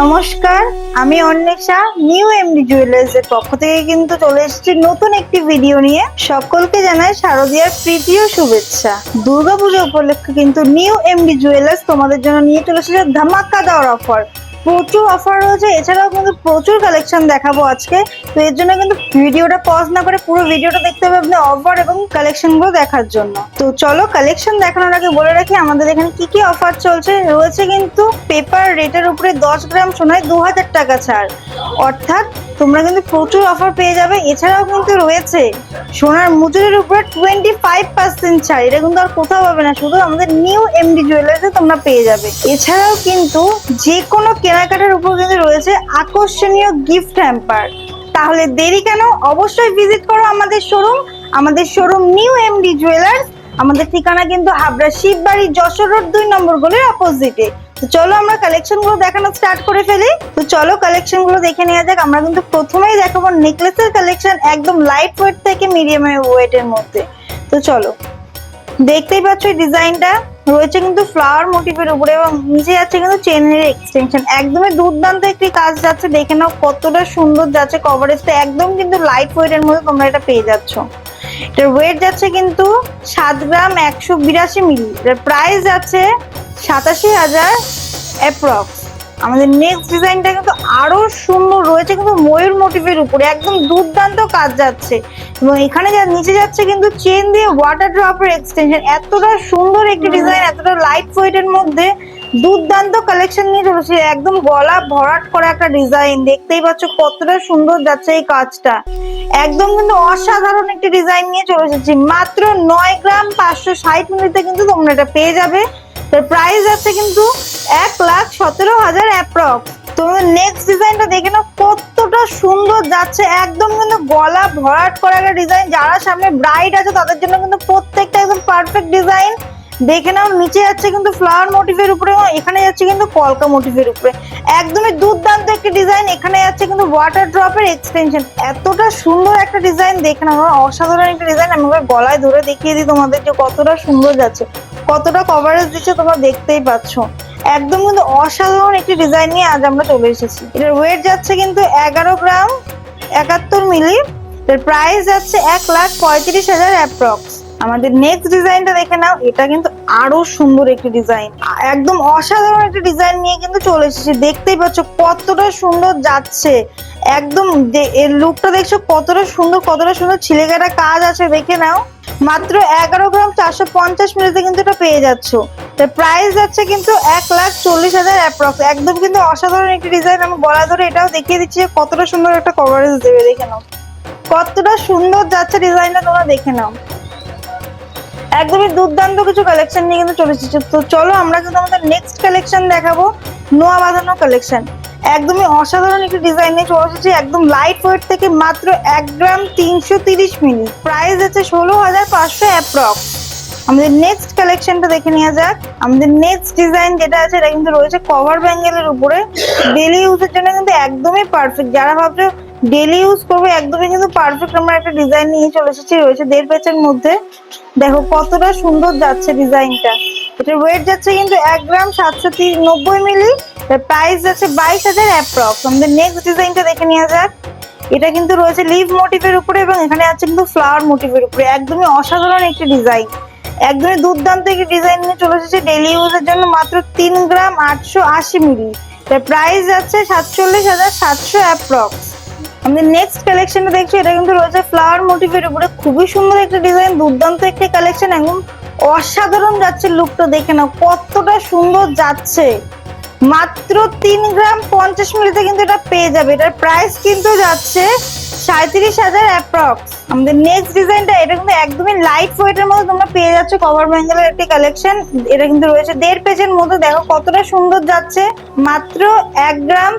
নমস্কার, আমি Anwesha new MD jewellers এর পক্ষ থেকে কিন্তু চলে এসেছি নতুন একটি ভিডিও নিয়ে। সকলকে জানাই শারদীয়ার প্রীতি শুভেচ্ছা। দুর্গাপুজো উপলক্ষে কিন্তু নিউ এমডি জুয়েলার্স তোমাদের জন্য নিয়ে চলে এসেছে ধামাকা দেওয়ার অফার প্রচুর অফার রয়েছে। এছাড়াও কিন্তু প্রচুর কালেকশন দেখাবো আজকে। তো এর জন্য কিন্তু ভিডিওটা পজ না করে পুরো ভিডিওটা দেখতে হবে আপনি অফার এবং কালেকশনগুলো দেখার জন্য। তো চলো কালেকশন দেখানোর আগে বলে রাখি, আমাদের এখানে কি কি অফার চলছে? রয়েছে কিন্তু পেপার রেটের উপরে দশ গ্রাম সোনায় দু হাজার টাকা ছাড়। অর্থাৎ তোমরা কিন্তু প্রচুর অফার পেয়ে যাবে। এছাড়াও কিন্তু রয়েছে সোনার মুজুরের উপরে টোয়েন্টি ফাইভ পার্সেন্ট ছাড়। এটা কিন্তু আর কোথাও পাবে না, শুধু আমাদের নিউ এমডি জুয়েলার্সে তোমরা পেয়ে যাবে। এছাড়াও কিন্তু যে কোনো কেনাকাটার উপর কিন্তু রয়েছে আকর্ষণীয় গিফট হ্যাম্পার তাহলে দেরি কেন? অবশ্যই ভিজিট করো আমাদের শোরুম আমাদের শোরুম নিউ এমডি জুয়েলার্স আমাদের ঠিকানা কিন্তু হাবড়া শিববাড়ি যশোর রোড দুই নম্বর গলির অপোজিটে তো চলো আমরা কালেকশনগুলো দেখানো স্টার্ট করে ফেলি। তো চলো কালেকশনগুলো দেখে নেওয়া যাক। আমরা কিন্তু প্রথমেই দেখাবো নেকলেসের কালেকশন একদম লাইট ওয়েট থেকে মিডিয়াম ওয়েটের মধ্যে। তো চলো, দেখতেই পাচ্ছ ডিজাইনটা রয়েছে কিন্তু ফ্লাওয়ার মোটিভের উপরে এবং নিচে যাচ্ছে কিন্তু চেনের এক্সটেনশন একদমই দুর্দান্ত একটি কাজ যাচ্ছে, দেখে নাও কতটা সুন্দর যাচ্ছে কভারেজটা একদম কিন্তু লাইট ওয়েটের মধ্যে তোমরা এটা পেয়ে যাচ্ছ। এটার ওয়েট যাচ্ছে কিন্তু সাত গ্রাম একশো বিরাশি মিলি। এটার প্রাইস যাচ্ছে সাতাশি হাজার অ্যাপ্রক্স আমাদের নেক্সট ডিজাইনটা কিন্তু আরও সুন্দর রয়েছে কিন্তু ময়ূর মোটিভের উপরে। একদম দুর্দান্ত কাজ যাচ্ছে। এবং এখানে যা নিচে যাচ্ছে কিন্তু চেন দিয়ে ওয়াটার ড্রপের এক্সটেনশন এতটা সুন্দর একটি ডিজাইন এতটা লাইট ওয়েটের মধ্যে দুর্দান্ত কালেকশন নিয়ে চলেছে। একদম গলা ভরাট করা একটা ডিজাইন দেখতেই পাচ্ছ কতটা সুন্দর যাচ্ছে এই কাজটা। একদম কিন্তু অসাধারণ একটি ডিজাইন নিয়ে চলে এসেছি। মাত্র নয় গ্রাম পাঁচশো ষাট মিনিটে কিন্তু তোমরা এটা পেয়ে যাবে। তার প্রাইস আছে কিন্তু এক লাখ সুন্দর যাচ্ছে, একদম কিন্তু গলা ভরাট করা একটা ডিজাইন যারা সামনে ব্রাইট আছে, তাদের জন্য কিন্তু প্রত্যেকটা একদম পারফেক্ট ডিজাইন দেখে নাও, নিচে যাচ্ছে কিন্তু ফ্লাওয়ার মোটিভের উপরে এখানে যাচ্ছে কিন্তু কলকা মোটিভের উপরে। একদমই দুর্দান্ত একটি ডিজাইন এখানে যাচ্ছে কিন্তু ওয়াটার ড্রপের এক্সটেনশন এতটা সুন্দর একটা ডিজাইন দেখে নাও অসাধারণ একটা ডিজাইন আমি গলায় ধরে দেখিয়ে দিই তোমাদের যে কতটা সুন্দর যাচ্ছে, কতটা কভারেজ দিচ্ছে তোমরা দেখতেই পাচ্ছ। একদম কিন্তু অসাধারণ একটি ডিজাইন নিয়ে আজ আমরা চলে এসেছি। এটার ওয়েট যাচ্ছে কিন্তু এগারো গ্রাম, একাত্তর মিলি। এর প্রাইস যাচ্ছে এক লাখ পঁয়ত্রিশ হাজার অ্যাপ্রক্স আমাদের নেক্সট ডিজাইনটা দেখে নাও, এটা কিন্তু আরও সুন্দর একটি ডিজাইন একদম অসাধারণ একটা ডিজাইন নিয়ে কিন্তু চলে এসেছি। দেখতেই পাচ্ছ কতটা সুন্দর যাচ্ছে। একদম এর লুকটা দেখছ কতটা সুন্দর কতটা সুন্দর ছিলেকাটা কাজ আছে, দেখে নাও। মাত্র এগারো গ্রাম চারশো পঞ্চাশ মিনিটে কিন্তু এটা পেয়ে যাচ্ছ। প্রাইস যাচ্ছে কিন্তু এক লাখ চল্লিশ হাজার অ্যাপ্রক্স একদম কিন্তু অসাধারণ একটি ডিজাইন আমি গলা ধরে এটাও দেখিয়ে দিচ্ছি কতটা সুন্দর একটা কভারেজ দেবে, দেখে নাও। কতটা সুন্দর যাচ্ছে ডিজাইনটা তোমরা দেখে নাও। একদমই দুর্দান্ত কিছু কালেকশন নিয়ে কিন্তু চলে এসেছে। তো চলো আমরা কিন্তু আমাদের নেক্সট কালেকশন দেখাবো, নোয়া বাঁধানো কালেকশন একদমই অসাধারণ একটি ডিজাইন নিয়ে চলে এসেছি, একদম লাইট ওয়েট থেকে মাত্র এক গ্রাম তিনশো তিরিশ মিলি। প্রাইস আছে ষোলো হাজার পাঁচশো অ্যাপ্রক্স আমাদের নেক্সট কালেকশনটা দেখে নেওয়া যাক। আমাদের নেক্সট ডিজাইন যেটা আছে, এটা কিন্তু রয়েছে কভার ব্যাঙ্গেলের উপরে। ডেলি ইউজের জন্য কিন্তু একদমই পারফেক্ট যারা ভাবছ ডেলি ইউজ করবে, একদমই কিন্তু পারফেক্ট আমরা একটা ডিজাইন নিয়ে চলে এসেছি, রয়েছে দেড় পেচের মধ্যে। দেখো কতটা সুন্দর যাচ্ছে ডিজাইনটা এটার ওয়েট যাচ্ছে কিন্তু এক গ্রাম সাতশো নব্বই মিলি প্রাইস যাচ্ছে বাইশ হাজার অ্যাপ্রক্স আমাদের নেক্সট ডিজাইনটা দেখে নেওয়া যাক। এটা কিন্তু রয়েছে লিভ মোটিভের উপরে এবং এখানে আছে কিন্তু ফ্লাওয়ার মোটিভের উপরে। একদমই অসাধারণ একটি ডিজাইন একদমই দুর্দান্ত একটি ডিজাইন নিয়ে চলে এসেছে ডেলি ইউজের জন্য মাত্র তিন গ্রাম আটশো আশি মিলি। তার প্রাইস যাচ্ছে সাতচল্লিশ হাজার সাতশো অ্যাপ্রক্স আমাদের নেক্সট কালেকশনটা দেখছি, এটা কিন্তু রয়েছে ফ্লাওয়ার মোটিভের উপরে। খুবই সুন্দর একটা ডিজাইন দুর্দান্ত একটি কালেকশন একদম অসাধারণ যাচ্ছে লুকটা দেখে না কতটা সুন্দর যাচ্ছে। মাত্র তিন গ্রাম পঞ্চাশ মিলিতে কিন্তু এটা পেয়ে যাবে। এটার প্রাইস কিন্তু যাচ্ছে সাঁত্রিশ হাজার অ্যাপ্রক্স আমাদের নেক্সট ডিজাইনটা এটা কিন্তু একদমই লাইট ওয়েটের মধ্যে তোমরা পেয়ে যাচ্ছ কভার ব্যাঙ্গেলের একটি কালেকশন এটা কিন্তু রয়েছে দেড় পেজের মধ্যে। দেখো কতটা সুন্দর যাচ্ছে। মাত্র এক গ্রাম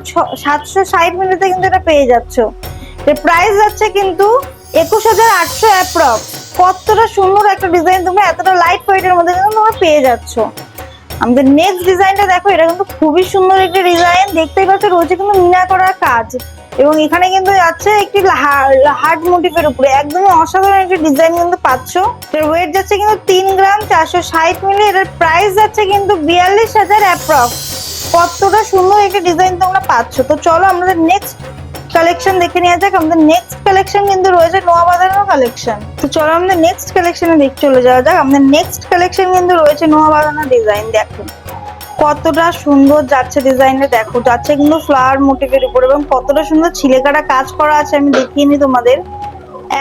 সাতশো ষাট মিলিতে কিন্তু এটা পেয়ে যাচ্ছ। এর প্রাইস যাচ্ছে কিন্তু একুশ হাজার আটশো অ্যাপ্রক্স কতটা সুন্দর একটা ডিজাইন তোমরা, এতটা লাইট ওয়েটের মধ্যে কিন্তু তোমরা পেয়ে যাচ্ছ। আমাদের নেক্সট ডিজাইনটা দেখো, এটা কিন্তু খুবই সুন্দর একটি ডিজাইন দেখতেই পাচ্ছ, রয়েছে কিন্তু মিনা করা কাজ। এবং এখানে কিন্তু যাচ্ছে একটি হার্ট মোটিভের উপরে। একদমই অসাধারণ একটি ডিজাইন কিন্তু পাচ্ছ। এর ওয়েট যাচ্ছে কিন্তু তিন গ্রাম চারশো ষাট মিলি। এটার প্রাইস যাচ্ছে কিন্তু বিয়াল্লিশ হাজার অ্যাপ্রক্স কতটা সুন্দর একটা ডিজাইন তোমরা পাচ্ছ। তো চলো আমাদের নেক্সট কালেকশন দেখে নেওয়া যাক, আমাদের নেক্সট কালেকশন কিন্তু রয়েছে নোয়া বাঁধানো কালেকশন তো চলো আমাদের নেক্সট কালেকশনে দেখ চলে যাওয়া যাক, আমাদের নেক্সট কালেকশন কিন্তু রয়েছে নোয়া বাঁধানো ডিজাইন দেখো। কতটা সুন্দর যাচ্ছে ডিজাইনটা দেখো, যাচ্ছে কিন্তু ফ্লাওয়ার মোটিভের উপর এবং কতটা সুন্দর ছিলেকাটা কাজ করা আছে, আমি দেখিয়ে নি তোমাদের।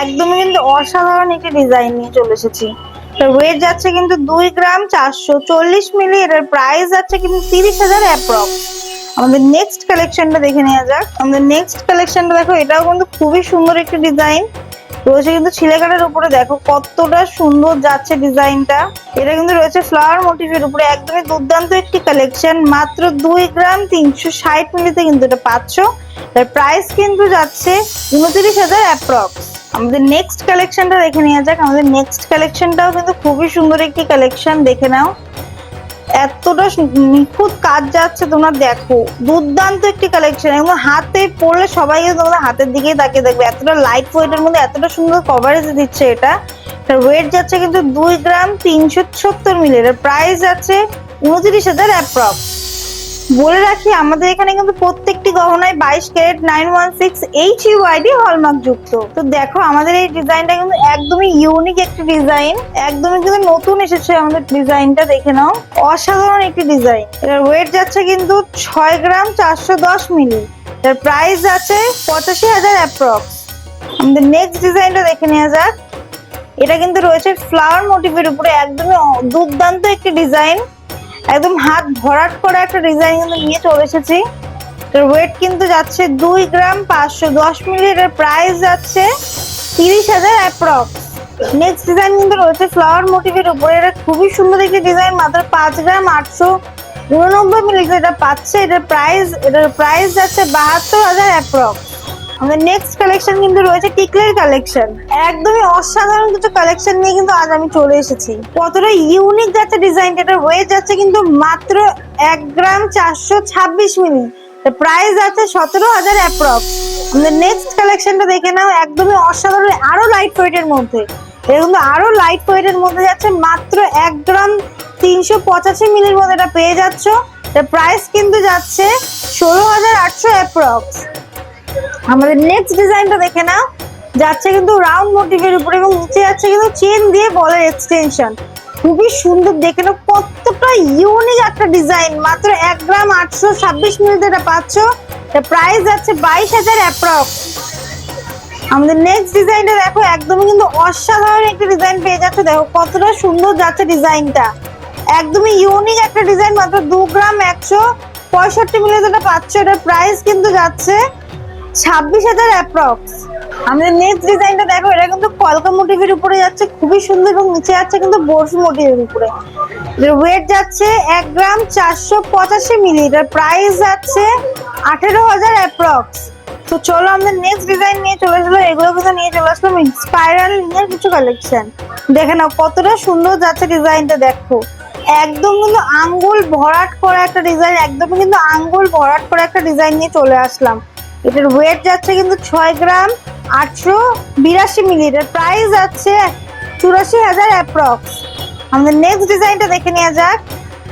একদমই কিন্তু অসাধারণ একটি ডিজাইন নিয়ে চলে এসেছি। ওয়েট যাচ্ছে কিন্তু দুই গ্রাম চারশো চল্লিশ মিলি এটার প্রাইস যাচ্ছে কিন্তু তিরিশ হাজার অ্যাপ্রক্স আমাদের নেক্সট কালেকশনটা দেখে নেওয়া যাক। আমাদের নেক্সট কালেকশনটা দেখো, এটাও কিন্তু খুবই সুন্দর একটি ডিজাইন রয়েছে কিন্তু ছিলেকাটার উপরে দেখো কতটা সুন্দর যাচ্ছে ডিজাইনটা এটা কিন্তু রয়েছে ফ্লাওয়ার মোটিভের উপরে। একদমই দুর্দান্ত একটি কালেকশন মাত্র দুই গ্রাম তিনশো ষাট মিলিতে কিন্তু এটা পাচ্ছ। তার প্রাইস কিন্তু যাচ্ছে উনত্রিশ হাজার অ্যাপ্রক্স আমাদের নেক্সট কালেকশনটা দেখে নেওয়া যাক। আমাদের নেক্সট কালেকশনটাও কিন্তু খুবই সুন্দর একটি কালেকশন দেখে নাও। এতটা নিখুঁত কাজ যাচ্ছে তোমরা দেখো। দুর্দান্ত একটি কালেকশন এবং হাতে পড়লে সবাই তোমাদের হাতের দিকেই তাকিয়ে দেখবে। এতটা লাইট ওয়েটের মধ্যে এতটা সুন্দর কভারেজ দিচ্ছে এটা। ওয়েট যাচ্ছে কিন্তু দুই গ্রাম তিনশো সত্তর মিলি প্রাইস যাচ্ছে উনত্রিশ হাজার অ্যাপ্রক্স বলে রাখি, আমাদের এখানে কিন্তু প্রত্যেকটি গহনায় বাইশ carat nine one six H UID hallmark যুক্ত। তো দেখো, আমাদের এই ডিজাইনটা কিন্তু একদমই ইউনিক একটি ডিজাইন একদমই কিন্তু নতুন এসেছে আমাদের ডিজাইনটা, দেখে নাও। অসাধারণ একটি ডিজাইন এটার ওয়েট যাচ্ছে কিন্তু ছয় গ্রাম চারশো দশ মিলি। এর প্রাইস আছে পঁচাশি হাজার অ্যাপ্রক্স আমাদের নেক্সট ডিজাইনটা দেখে নেওয়া যাক। এটা কিন্তু রয়েছে ফ্লাওয়ার মোটিভের উপরে, একদমই দুর্দান্ত একটি ডিজাইন একদম হাত ভরাট করে একটা ডিজাইন কিন্তু নিয়ে চলে এসেছি। এর ওয়েট কিন্তু যাচ্ছে দুই গ্রাম পাঁচশো দশ মিলি এর প্রাইস যাচ্ছে তিরিশ হাজার অ্যাপ্রক্স নেক্সট ডিজাইন কিন্তু রয়েছে ফ্লাওয়ার মোটিভের উপরে। এটা খুবই সুন্দর একটি ডিজাইন মাত্র পাঁচ গ্রাম আটশো উননব্বই মিলি এটা পাচ্ছে। এটার প্রাইস এটার প্রাইস যাচ্ছে বাহাত্তর হাজার অ্যাপ্রক্স আমাদের নেক্সট কালেকশন কিন্তু রয়েছে টিকলের কালেকশন একদমই অসাধারণ কিছু কালেকশন নিয়ে কিন্তু আজ আমি চলে এসেছি। কতটা ইউনিক যাচ্ছে ডিজাইনটা এটা ওয়েট যাচ্ছে কিন্তু মাত্র এক গ্রাম চারশো ছাব্বিশ মিলি। প্রাইস আছে সতেরো হাজার অ্যাপ্রক্স আমাদের নেক্সট কালেকশনটা দেখে নাও, একদমই অসাধারণ, আরও লাইট ওয়েটের মধ্যে। এটা কিন্তু আরও লাইট ওয়েটের মধ্যে যাচ্ছে, মাত্র এক গ্রাম তিনশো পঁচাশি মিলির মধ্যে এটা পেয়ে যাচ্ছ। প্রাইস কিন্তু যাচ্ছে ষোলো হাজার আটশো অ্যাপ্রক্স আমাদের নেক্সট ডিজাইনটা দেখে নাও। যাচ্ছে কিন্তু রাউন্ড মোটিভের উপরে এবং নিচে যাচ্ছে কিন্তু চেন দিয়ে বলের এক্সটেনশন খুবই সুন্দর, দেখে নাও, কতটা ইউনিক একটা ডিজাইন মাত্র এক গ্রাম আটশো ছাব্বিশ মিনিট এটা পাচ্ছ। প্রাইস যাচ্ছে বাইশ হাজার অ্যাপ্রক্স আমাদের নেক্সট ডিজাইনটা দেখো, একদমই কিন্তু অসাধারণ একটা ডিজাইন পেয়ে যাচ্ছে। দেখো, কতটা সুন্দর যাচ্ছে ডিজাইনটা একদমই ইউনিক একটা ডিজাইন মাত্র দু গ্রাম একশো পঁয়ষট্টি মিলি যেটা পাচ্ছ। এটার প্রাইস কিন্তু যাচ্ছে ছাব্বিশ হাজার অ্যাপ্রক্স আমাদের নেক্সট ডিজাইনটা দেখো, এটা কিন্তু কলকা মোটিভের উপরে যাচ্ছে, খুবই সুন্দর এবং নিচে যাচ্ছে কিন্তু বরফি মোটিভের উপরে। ওয়েট যাচ্ছে এক গ্রাম চারশো পঁচাশি মিলি এটার প্রাইস যাচ্ছে আঠেরো হাজার অ্যাপ্রক্স তো চলো আমাদের নেক্সট ডিজাইন নিয়ে চলে আসলো এগুলো কিন্তু নিয়ে চলে আসলাম স্পাইরাল লিনের কিছু কালেকশন দেখে নাও কতটা সুন্দর যাচ্ছে ডিজাইনটা দেখো। একদম কিন্তু আঙ্গুল ভরাট করা একটা ডিজাইন একদম কিন্তু আঙ্গুল ভরাট করা একটা ডিজাইন নিয়ে চলে আসলাম। এটার ওয়েট যাচ্ছে কিন্তু ছয় গ্রাম আটশো বিরাশি মিলি এটার প্রাইস যাচ্ছে চুরাশি হাজার অ্যাপ্রক্স আমাদের নেক্সট ডিজাইনটা দেখে নেওয়া যাক।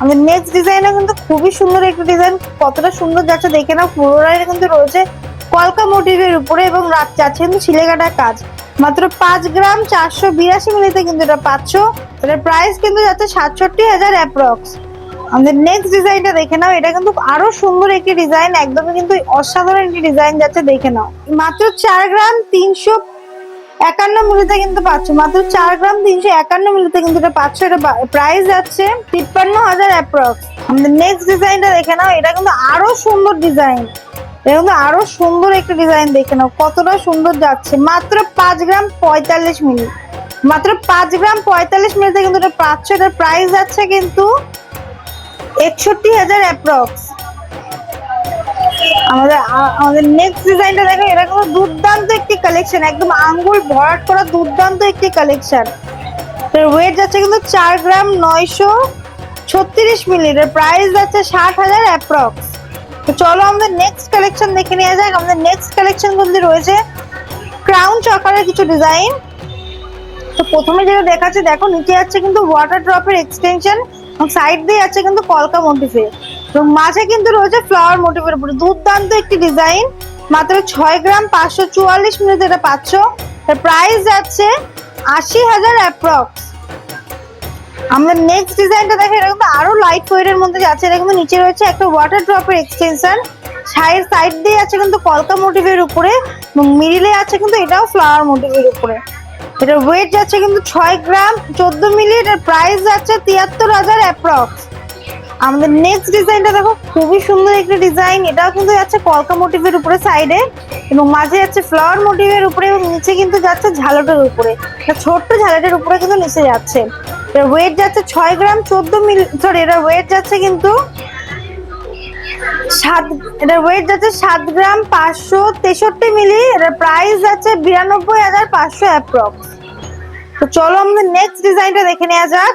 আমাদের নেক্সট ডিজাইনটা কিন্তু খুবই সুন্দর একটা ডিজাইন কতটা সুন্দর যাচ্ছে দেখে নাও। পুরোটাই কিন্তু রয়েছে কলকা মোটিভের উপরে এবং রাত যাচ্ছে কিন্তু ছিলেকাটা কাজ। মাত্র পাঁচ গ্রাম চারশো বিরাশি মিলিতে কিন্তু এটা পাচ্ছ। এটার প্রাইস কিন্তু যাচ্ছে সাতষট্টি হাজার অ্যাপ্রক্স আমাদের নেক্সট ডিজাইনটা দেখে নাও। এটা কিন্তু আরও সুন্দর একটি ডিজাইন একদমই কিন্তু অসাধারণ একটি ডিজাইন যাচ্ছে, দেখে নাও। মাত্র চার গ্রাম তিনশো একান্ন মিলিতে কিন্তু পাচ্ছ। মাত্র চার গ্রাম তিনশো একান্ন মিলিতে কিন্তু এটা পাচ্ছ। এটা প্রাইস যাচ্ছে তিপ্পান্ন হাজার অ্যাপ্রক্স আমাদের নেক্সট ডিজাইনটা দেখে নাও। এটা কিন্তু আরও সুন্দর ডিজাইন এটা কিন্তু আরও সুন্দর একটা ডিজাইন দেখে নাও। কতটা সুন্দর যাচ্ছে। মাত্র পাঁচ গ্রাম পঁয়তাল্লিশ মিনিট মাত্র পাঁচ গ্রাম পঁয়তাল্লিশ মিনিটে কিন্তু এটা পাচ্ছ। এটার প্রাইস যাচ্ছে কিন্তু একষট্টি হাজার অ্যাপ্রক্স আমাদের আমাদের নেক্সট ডিজাইনটা দেখো, এটা কিন্তু দুর্দান্ত একটি কালেকশন একদম আঙ্গুল ভরাট করা দুর্দান্ত একটি কালেকশন এর ওয়েট যাচ্ছে কিন্তু চার গ্রাম নয়শো ছত্রিশ মিলি এর প্রাইস যাচ্ছে ষাট হাজার অ্যাপ্রক্স তো চলো আমাদের নেক্সট কালেকশন দেখে নেওয়া যাক, আমাদের নেক্সট কালেকশন কিন্তু রয়েছে ক্রাউন চকারের কিছু ডিজাইন তো প্রথমে যেটা দেখাচ্ছে, দেখো নিচে যাচ্ছে কিন্তু ওয়াটার ড্রপের এক্সটেনশন সাইড দিয়ে যাচ্ছে কিন্তু কলকা মোটিফে এবং মাঝে কিন্তু রয়েছে ফ্লাওয়ার মোটিভের উপরে। দুর্দান্ত একটি ডিজাইন মাত্র ছয় গ্রাম পাঁচশো চুয়াল্লিশ মিনিট এটা পাচ্ছ। এর প্রাইস যাচ্ছে আশি হাজার অ্যাপ্রক্স আমরা নেক্সট ডিজাইনটা দেখে এটা কিন্তু আরও লাইট ওয়েটের মধ্যে যাচ্ছে। এটা কিন্তু নিচে রয়েছে একটা ওয়াটার ড্রপের এক্সটেনশন সাইড সাইড দিয়ে আছে কিন্তু কলকা মোটিভের উপরে এবং মিডিলে আছে কিন্তু এটাও ফ্লাওয়ার মোটিভের উপরে। এটার ওয়েট যাচ্ছে কিন্তু ছয় গ্রাম, চোদ্দ মিলি এটার প্রাইস যাচ্ছে তিয়াত্তর হাজার অ্যাপ্রক্স আমাদের নেক্সট ডিজাইনটা দেখো, খুবই সুন্দর একটা ডিজাইন এটাও কিন্তু যাচ্ছে কলকা মোটিভের উপরে সাইডে এবং মাঝে যাচ্ছে ফ্লাওয়ার মোটিভের উপরে এবং নিচে কিন্তু যাচ্ছে ঝালটের উপরে। ছোট্ট ঝালটের উপরে কিন্তু নিচে যাচ্ছে। এর ওয়েট যাচ্ছে ছয় গ্রাম, চোদ্দ মিলি সরি এটার ওয়েট যাচ্ছে কিন্তু সাত ওয়েট যাচ্ছে সাত গ্রাম পাঁচশো তেষট্টি মিলি। এটার প্রাইস যাচ্ছে বিরানব্বই হাজার পাঁচশো অ্যাপ্রক্স তো চলো আমাদের নেক্সট ডিজাইনটা দেখে নেওয়া যাক।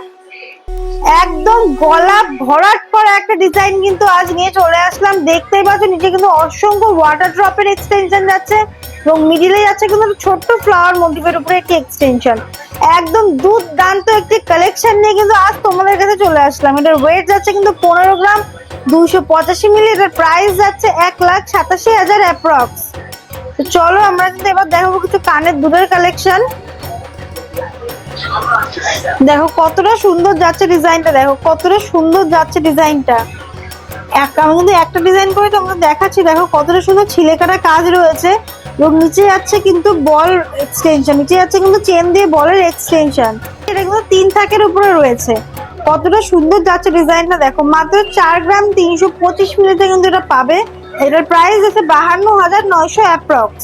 একদম গলা ভরাট করা একটা ডিজাইন কিন্তু আজ নিয়ে চলে আসলাম। দেখতেই পাচ্ছ, নিচে কিন্তু অসংখ্য ওয়াটার ড্রপের এক্সটেনশন যাচ্ছে এবং মিডিলে যাচ্ছে কিন্তু ছোট্ট ফ্লাওয়ার মোটিভের উপরে একটি এক্সটেনশন একদম দুর্দান্ত একটি কালেকশন নিয়ে কিন্তু আজ তোমাদের কাছে চলে আসলাম। এটার ওয়েট যাচ্ছে কিন্তু পনেরো গ্রাম দুশো পঁচাশি মিলি এটার প্রাইস যাচ্ছে এক লাখ সাতাশি হাজার অ্যাপ্রক্স চলো আমরা কিন্তু এবার দেখাবো কিছু কানের দুধের কালেকশন দেখো কতটা সুন্দর যাচ্ছে ডিজাইনটা, দেখো কতটা সুন্দর যাচ্ছে ডিজাইনটা। এক, আমি কিন্তু একটা ডিজাইন করে তোমাদের দেখাচ্ছি, দেখো কতটা সুন্দর ছিলেকাটা কাজ রয়েছে। এবং নিচে যাচ্ছে কিন্তু বল এক্সটেনশন নিচে যাচ্ছে কিন্তু চেন দিয়ে বলের এক্সটেনশন এটা কিন্তু তিন থাকের উপরে রয়েছে। কতটা সুন্দর যাচ্ছে ডিজাইনটা, দেখো মাত্র চার গ্রাম তিনশো পঁচিশ মিনিটে কিন্তু এটা পাবে। এটার প্রাইস আছে বাহান্ন হাজার নয়শো অ্যাপ্রক্স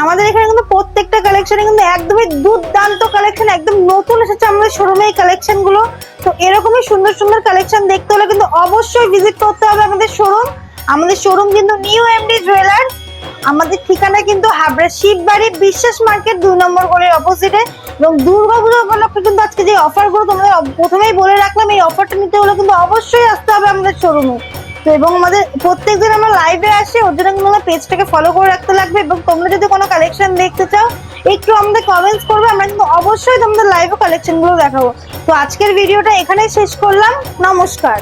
আমাদের এখানে কিন্তু প্রত্যেকটা কালেকশনে কিন্তু একদমই দুর্দান্ত কালেকশন একদম নতুন এসেছে আমাদের শোরুমে এই কালেকশনগুলো। তো এরকমই সুন্দর সুন্দর কালেকশন দেখতে হলে কিন্তু অবশ্যই ভিজিট করতে হবে আমাদের শোরুম আমাদের শোরুম কিন্তু নিউ এমডি জুয়েলার্স আমাদের ঠিকানা কিন্তু হাবড়া শিববাড়ি বিশ্বাস মার্কেট দুই নম্বর গলির অপোজিটে এবং দুর্গা পুজো উপলক্ষে কিন্তু আজকে যে অফারগুলো তোমাদের প্রথমেই বলে রাখলাম, এই অফারটা নিতে হলে কিন্তু অবশ্যই আসতে হবে আমাদের শোরুমে তো এবং আমাদের প্রত্যেকদিন আমরা লাইভে আসি, ওর জন্য কিন্তু আমাদের পেজটাকে ফলো করে রাখতে লাগবে এবং তোমরা যদি কোনো কালেকশন দেখতে চাও, একটু আমাদের কমেন্টস করবে, আমরা কিন্তু অবশ্যই তোমাদের লাইভে কালেকশনগুলো দেখাবো। তো আজকের ভিডিওটা এখানেই শেষ করলাম, নমস্কার।